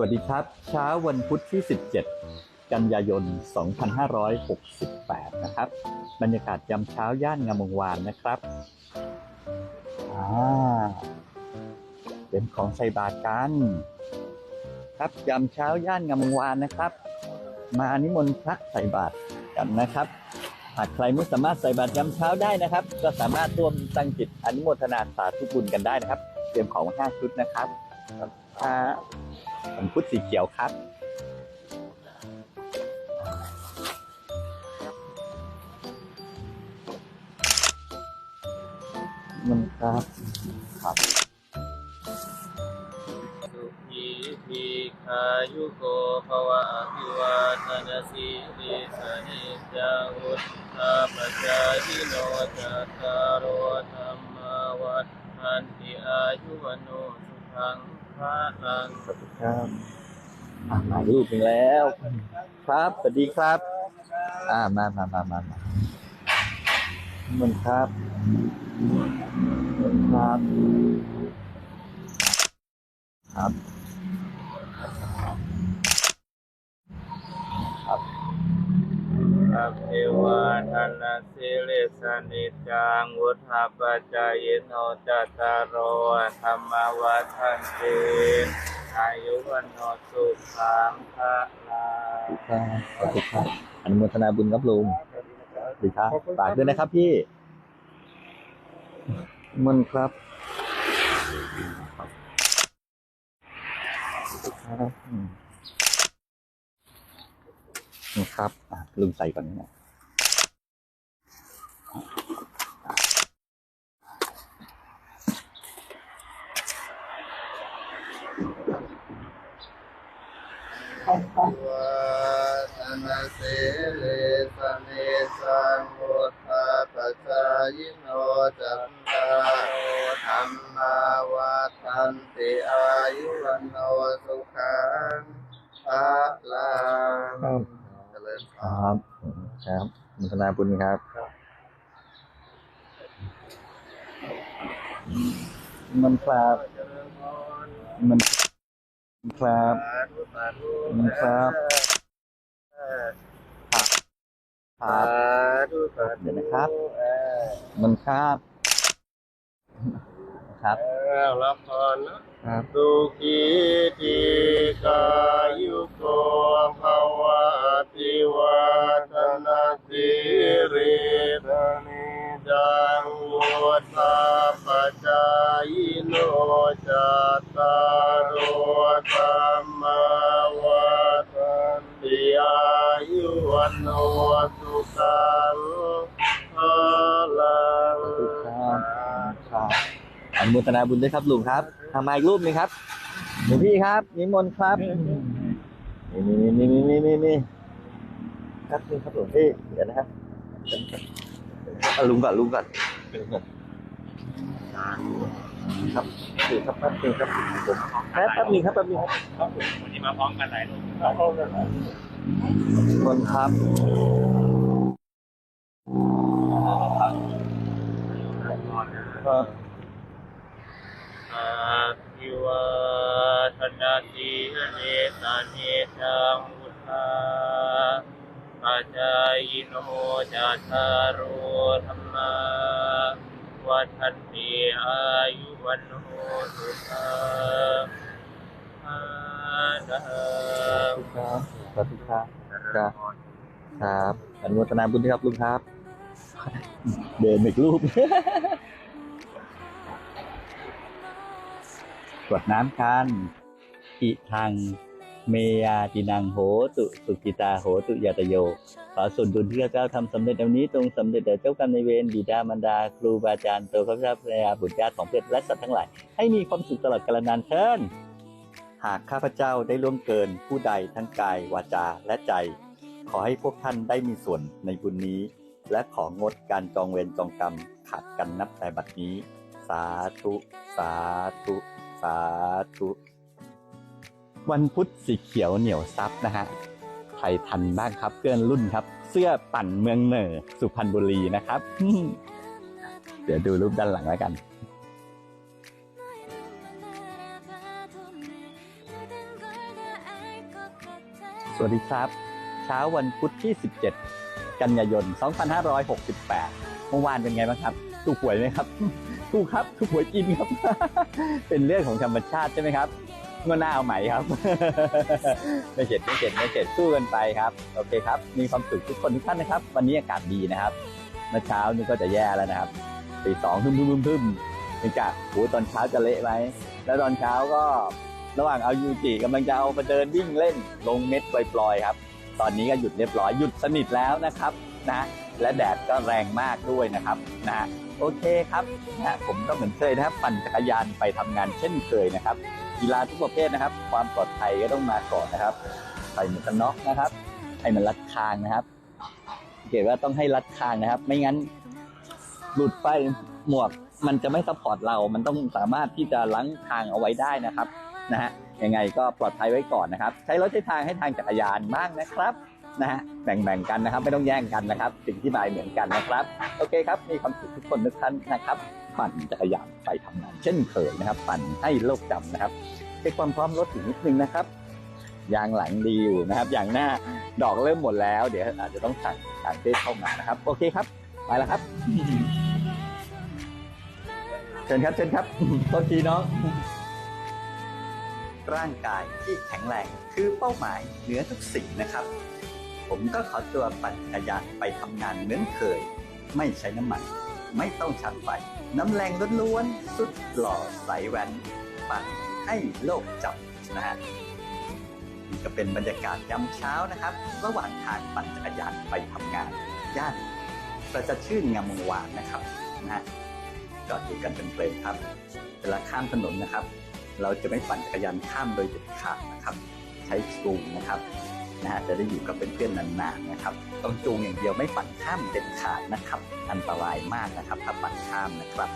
วัสดีครับ เช้าวันพุธที่ 17 กันยายน 2568 นะครับ บรรยากาศยามเช้าย่านงามวงวานนะครับอ่าเป็นของใส่บาตรกัน ครับยามเช้าย่านงามวงวานนะครับ มานิมนต์พระใส่บาตรกันนะครับหากใครไม่สามารถใส่บาตรยามเช้าได้นะครับ ก็สามารถร่วมตั้งจิตอนุโมทนาสาธุบุญกันได้นะครับ เตรียมของมาห้าชุดนะครับผ้าผมพุทธสีเขียวครับ มันครับครับสุขีทีขายุโกภวะอภิวาทนาสีลิสนิจังวุฒาปจายโนจัตตารโอธรรมาวัฏอันติอายุวโนสุขัง พระลังสวัสดีครับอ่ามารูปหนึ่งแล้ว ครับสวัสดีครับ อ่ามามามามามามันครับมันครับ ครับครับ อภิวาทนาสิลิสนิจังวุฒาปจายโนจัตตารโอธรรมาวัฏันติอายุวันโนสุขังพระลังครับขอบคุณครับอนุโมทนาบุญครับลุงสวัสดีครับฝากด้วยนะครับพี่ มันครับครับ นี่ครับลุงใส่ก่อนนี่นะวาทนาเสเลสเนสังโฆทาปัจจายโนจัตตาโอธรรมาวัฏันติอายุวันโนสุขังพระลังเจริญพ ค ร รับครับอ นุโมทนาบุญครับ มันครับเจริญพรมันครับสาธุสาธุครับครัสาบธุสาธุเดี๋ยวนะครับเออมันครับครับเออรับพรนะครับสุขีทีกายุโกภว อธรรมาวัฏันติอายุวันโมทนาบุญด้วยครับลุงครับทำมาอีกรูปหนึงครับหลวงพี่ครับนิมนต์ครับ นี่นี่นี่นี่นี่นี่นี่ครับนี่ครับหลวงพี่เดี๋ยวนะครับเอาลุงก่อนลุงก่อน ครับคือครับแป๊บนึงครับผมแป๊บแป๊บนึงครับแป๊บนึงครับครับผมวันนี้มาพร้อมกันหลายรูปคนครับครับอาภิวาทนาสีเนสานิจังวุฒาปัจจายโนจัตตารโอธรรมา วัฏันติอายุวันโนสุขังพลังครับสวัสดีครับครับครับอนุโมทนาบุญด้วยครับลุงครับ เดินอีกรูปกรวดน้ำกันอิทัง เมยาตินังโหตุสุกิตาโหตุยาตโย ขอส่วนบุญที่ข้าพเจ้าทำสำเร็จในวันนี้จงสำเร็จแด่เจ้ากรรมนายเวรบิดามารดา ครูบาอาจารย์ตัวข้าพเจ้าภรรยาบุตรญาติของเพื่อนและสัตว์ทั้งหลาย ให้มีความสุขตลอดกาลนานเทินหากข้าพเจ้าได้ล่วงเกินผู้ใดทั้งกายวาจาและใจ ขอให้พวกท่านได้มีส่วนในบุญนี้ และของดการจองเวรจองกรรมขาดกันนับแต่บัดนี้ สาธุ สาธุ สาธุ วันพุธสีเขียวเหนียวซับนะฮะใครทันบ้างครับเกินรุ่นครับ เสื้อปั่นเมืองเหนือสุพรรณบุรีนะครับ เดี๋ยวดูรูปด้านหลังแล้วกันสวัสดีครับ เช้าวันพุธที่ 17 กันยายน 2568 เมื่อวานเป็นไงบ้างครับ ถูกหวยไหมครับ ถูกครับ ถูกหวยจริงครับ เป็นเรื่องของธรรมชาติใช่ไหมครับ งวดหน้าเอาใหม่ครับ ไม่เจ็ดไม่เจ็ดไม่เจ็ดสู้กันไปครับ โอเคครับ มีความสุขทุกคนทุกท่านนะครับ วันนี้อากาศดีนะครับ เมื่อเช้านี่ก็จะแย่แล้วนะครับตีสองพึ่มพึ่มพึ่มพึ่มนี่กะโหตอนเช้าจะเละไหมแล้วตอนเช้าก็ระหว่างเอายูจิกำลังจะเอาไปเดินวิ่งเล่น ลงเม็ดปล่อยๆครับ ตอนนี้ก็หยุดเรียบร้อยหยุดสนิทแล้วนะครับนะและแดดก็แรงมากด้วยนะครับนะโอเคครับนะผมก็เหมือนเคยนะครับปั่นจักรยานไปทำงานเช่นเคยนะครับ กีฬาทุกประเภทนะครับ ความปลอดภัยก็ต้องมาก่อนนะครับใส่หมวกกันน็อกนะครับ ให้มันรัดคางนะครับสังเกตว่าต้องให้รัดคางนะครับ ไม่งั้น หลุดไปหมวกมันจะไม่ซัพพอร์ตเรา มันต้องสามารถที่จะลังคางเอาไว้ได้นะครับนะฮะยังไงก็ปลอดภัยไว้ก่อนนะครับ ใช้รถใช้ทางให้ทางจักรยานบ้างนะครับนะฮะแบ่งๆกันนะครับ ไม่ต้องแย่งกันนะครับ สิ่งที่หมายเหมือนกันนะครับ โอเคครับ มีความสุขทุกคนทุกท่านนะครับ ปั่นจักรยานไปทำงานเช่นเคยนะครับ ปั่นให้โลกจำนะครับเช็คความพร้อมรถถึงนิดนึงนะครับยางหลังดีอยู่นะครับอย่างหน้าดอกเริ่มหมดแล้ว เดี๋ยวอาจจะต้องสั่งต่งเทศเข้ามานะครับ โอเคครับ ไปแล้วครับ เชิญครับเชิญครับโทษทีน้องร่างกายที่แข็งแรงคือเป้าหมายเหนือทุกสิ่งนะครับ ผมก็ขอตัวปั่นจักรยานไปทำงานเหมือนเคย ไม่ใช้น้ำมัน ไม่ต้องชาร์จไฟ น้ำแรงล้วนๆสุดหล่อใสแวนปั่นให้โลกจับนะฮะนี่ก็เป็นบรรยากาศยามเช้านะครับ ระหว่างทางปั่นจักรยานไปทำงาน ย่านประจะชื่นงามวงวานนะครับนะฮะจอดอยู่กันเป็นเพลงครับ เวลาข้ามถนนนะครับ เราจะไม่ปั่นจักรยานข้ามโดยเด็ดขาดนะครับ ใช้จูงนะครับ นะฮะจะได้อยู่กับเพื่อนๆนานๆนะครับต้องจูงอย่างเดียวไม่ปั่นข้ามเด็ดขาดนะครับ อันตรายมากนะครับถ้าปั่นข้ามนะครับ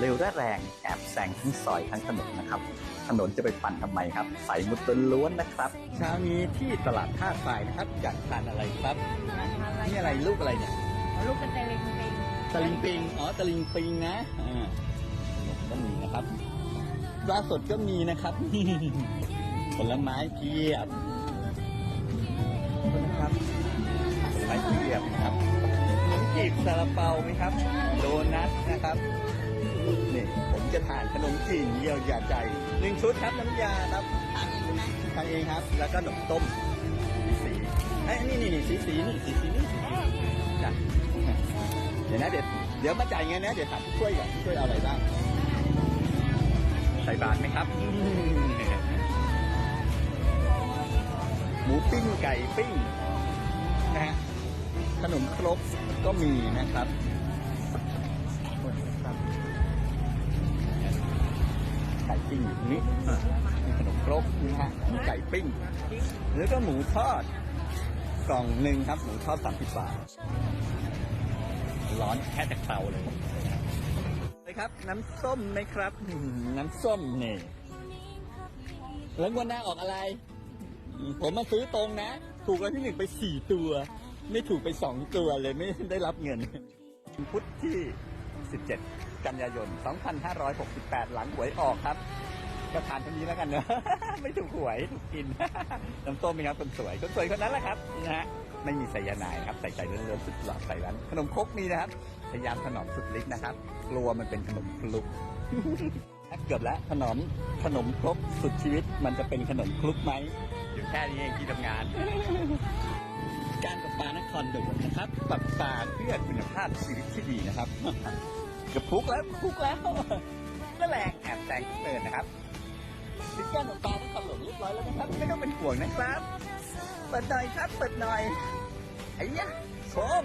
เร็วและแรงแอบแซงทั้งซอยทั้งถนนนะครับ ถนนจะไปปั่นทำไมครับ ใส่มุดล้วนๆนะครับเช้านี้ที่ตลาดท่าทรายนะครับอยากทานอะไรครับนี่อะไรลูกอะไรเนี่ยลูกเป็นเตลิงปิงตะลิงปิงอ๋อตะลิงปิงนะอ่าก็มีนะครับปลาสดก็มีนะครับผลไม้เพียบขอบ เพียบนะครับขนมจีบซาลาเปาไหมครับ โดนัทนะครับนี่ผมจะทานขนมจีนเยียวยาใจหนึ่งชุดครับน้ำยาครับทานเองครับ แล้วก็ขนมต้มสีสีไอ้ยนี่นี่นี่สีสีนี่สีสีนี่สีสีจ้ะเดี๋ยวนะเดี๋ยวเดี๋ยวมาจ่ายเงินนะเดี๋ยวถามผู้ช่วยก่อนผู้ช่วยเอาอะไรบ้างใส่บาทไหมครับอืมหมูปิ้งไก่ปิ้งนะฮะ ขนมครกก็มีนะครับไก่ปิ้งอยู่ตรงนี้อ่มีขนมครกนะฮะมีไก่ปิ้ง แล้วก็หมูทอด กล่องหนึ่งครับ หมูทอดสามสิบบาท ร้อนแค่จากเตาเลยเลยครับ น้ำส้มไหมครับ น้ำส้มนี่แล้ววันหน้าออกอะไร ผมมาซื้อตรงนะ ถูกรางวัลที่หนึ่งไปสี่ตัว ไม่ถูกไปสองตัวเลยไม่ได้รับเงิน พุธที่ 17 กันยายน 2568 หลังหวยออกครับ ก็ทานเท่านี้แล้วกันเนอะไม่ถูกหวยถูกกินน้ำส้มไหมครับคนสวยคนสวยคนนั้นแหละครับนะฮะไม่มีไซยานด์นะครับใส่ใจเลื่อนๆสุดหลอดใส่ร้านขนมครกมีนะครับพยายามถนอมสุดฤทธิ์นะครับกลัวมันเป็นขนมคลุกเกือบแล้วถนมขนมครกสุดชีวิตมันจะเป็นขนมคลุกไหมอยู่แค่นี้เองที่ทำงาน ประปานครหลวงนะครับปรับปลาเพื่อคุณภาพชีวิตที่ดีนะครับเกือบพุกแล้วพุกแล้วก็แรงแอบแซงทุกเนินนะครับถึงการประปานครหลวงเรียบร้อยแล้วนะครับไม่ต้องเป็นห่วงนะครับ เปิดหน่อยครับ เปิดหน่อยไอ้ยะชม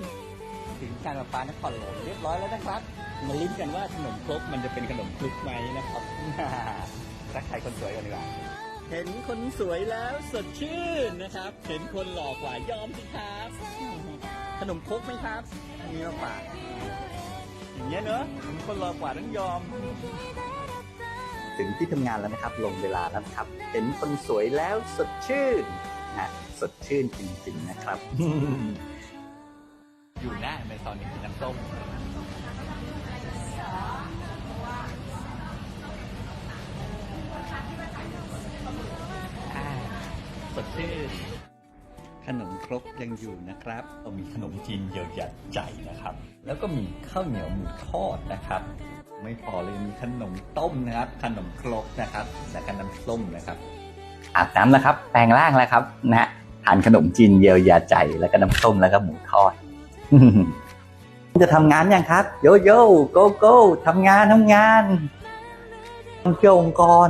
ถึงการประปานครหลวงเรียบร้อยแล้วนะครับมาลุ้นกันว่าขนมครกมันจะเป็นขนมคลุกไหมนะครับรักใครคนสวยกันดีกว่า เห็นคนสวยแล้วสดชื่นนะครับ เห็นคนหล่อกว่ายอมสิครับ ขนมครกไหมครับมีมาฝากอย่างเงี้ยเนอะเห็นคนหล่อกว่าต้องยอม ถึงที่ทำงานแล้วนะครับ ลงเวลาแล้วนะครับ เห็นคนสวยแล้วสดชื่นนะสดชื่นจริงๆนะครับ อยู่หน้าในซอนนี้น้ำส้ม อ่าสดชื่นชื่นขนมครกยังอยู่นะครับเรามีขนมจีนเยียวหยัดใจนะครับ แล้วก็มีข้าวเหนียวหมูทอดนะครับ ไม่พอเลยมีขนมต้มนะครับ ขนมครกนะครับ และก็น้ำส้มนะครับ อาบน้ำแล้วครับ แปลงร่างแล้วครับนะฮะทานขนมจีนเยียวยาใจ แล้วก็น้ำส้มแล้วก็หมูทอด จะทำงานยังครับ โยโย่โกโก้ทำงานทำงานต้องเที่ยวองค์กร